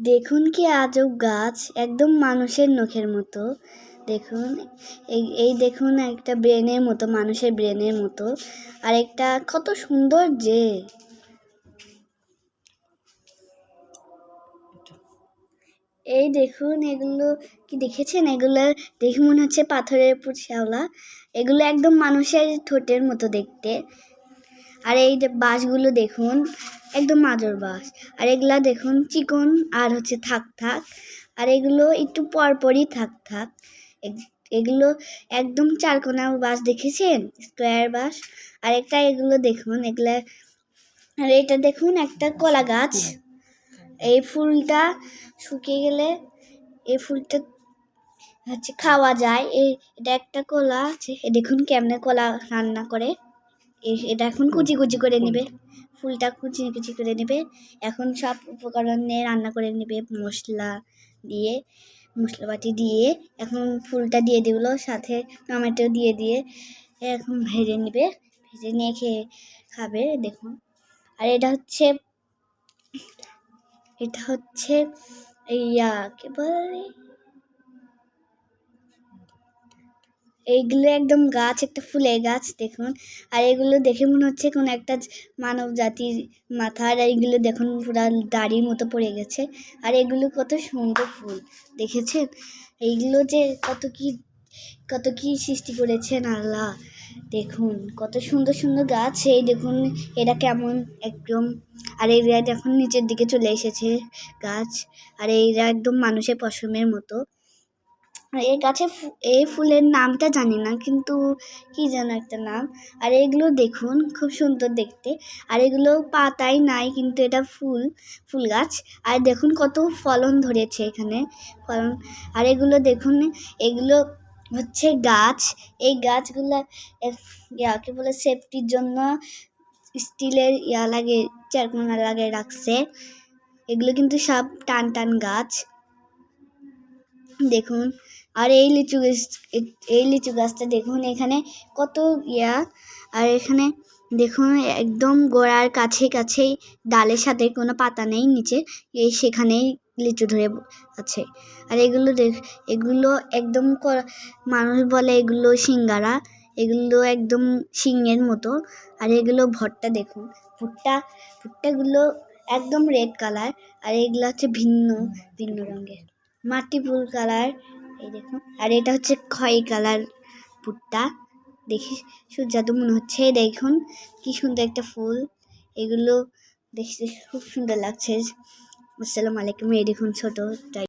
দেখুন কি আজব গাছ, একদম মানুষের নখের মতো। দেখুন, এই এই দেখুন একটা ব্রেনের মতো, মানুষের ব্রেনের মতো। আর একটা কত সুন্দর যে। এই দেখুন, এগুলো কি দেখেছেন? এগুলো দেখে মনে হচ্ছে পাথরের উপর শ্যাওলা এগুলো একদম মানুষের ঠোঁটের মতো দেখতে। আর এই যে বাঁশগুলো দেখুন, একদম মাজর বাঁশ আর এগুলা দেখুন, চিকন আর হচ্ছে থাক থাক। আর এগুলো একটু পরপরই থাক থাক। এগুলো একদম চারকোনা বাঁশ দেখেছেন? স্কোয়ার বাঁশ আর একটা এগুলো দেখুন, এগুলা, আর এটা দেখুন একটা কলা গাছ। এই ফুলটা শুকিয়ে গেলে এই ফুলটা হচ্ছে খাওয়া যায়। এটা একটা কলা আছে। দেখুন কেমনে কলা রান্না করে। এটা এখন কুচি কুচি করে নেবে। ফুলটা কুচি কুচি করে নেবে। এখন সব উপকরণ নিয়ে রান্না করে নেবে মশলা দিয়ে মশলাপাতি দিয়ে। এখন ফুলটা দিয়ে দিল সাথে টমেটো দিয়ে দিয়ে এখন ভেজে নেবে। ভেজে নিয়ে খেয়ে খাবে দেখুন আর এটা হচ্ছে এটা হচ্ছে ইয়া কি বলে? এইগুলো একদম গাছ, একটা ফুলের গাছ দেখুন। আর এগুলো দেখে মনে হচ্ছে কোন একটা মানব জাতির মাথার এইগুলো দেখুন, পুরা দাড়ির মতো পড়ে গেছে। আর এগুলো কত সুন্দর ফুল, দেখেছেন? এইগুলো যে কত কি কত কি সৃষ্টি করেছেন আল্লাহ। দেখুন, কত সুন্দর সুন্দর গাছ। এই দেখুন এটা কেমন একদম। আর এরা এখন নিচের দিকে চলে এসেছে গাছ। আর এইরা একদম মানুষের পশমের মতো। এই গাছে এই ফুলের নামটা জানি না, কিন্তু কি যেন একটা নাম। আর এগুলো দেখুন, খুব সুন্দর দেখতে। আর এগুলো পাতাই নাই, কিন্তু এটা ফুল ফুল গাছ। আর দেখুন কত ফলন ধরেছে এখানে, ফলন। আর এগুলো দেখুন, এগুলো হচ্ছে গাছ। এই গাছগুলো ইয়াকে বলে সেফটির জন্য স্টিলের ইয়া লাগে চারকোনা লাগে রাখছে। এগুলো কিন্তু সব টান টান গাছ। দেখুন। আর এই লিচু এই লিচু গাছটা দেখুন, এখানে কত ইয়া। আর এখানে দেখুন, একদম গোড়ার কাছে কাছেই ডালের সাথে কোনো পাতা নেই, নিচে। এই সেখানেই লিচু ধরে আছে। আর এগুলো দেখ, এগুলো একদম মানুষ বলে এগুলো সিঙ্গারা। এগুলো একদম শিঙের মতো। আর এগুলো ভুট্টা দেখুন। ভুট্টা, ভুট্টাগুলো একদম রেড কালার আর এগুলো হচ্ছে ভিন্ন ভিন্ন রঙের। মাটি ফুল কালার, এই দেখুন আর এটা হচ্ছে খয়েরি কালার ভুট্টা দেখি সুজাদু মনে হচ্ছে। দেখুন, কি সুন্দর একটা ফুল। এগুলো দেখতে খুব সুন্দর লাগছে। আসসালামু আলাইকুম। এই দেখুন ছোটো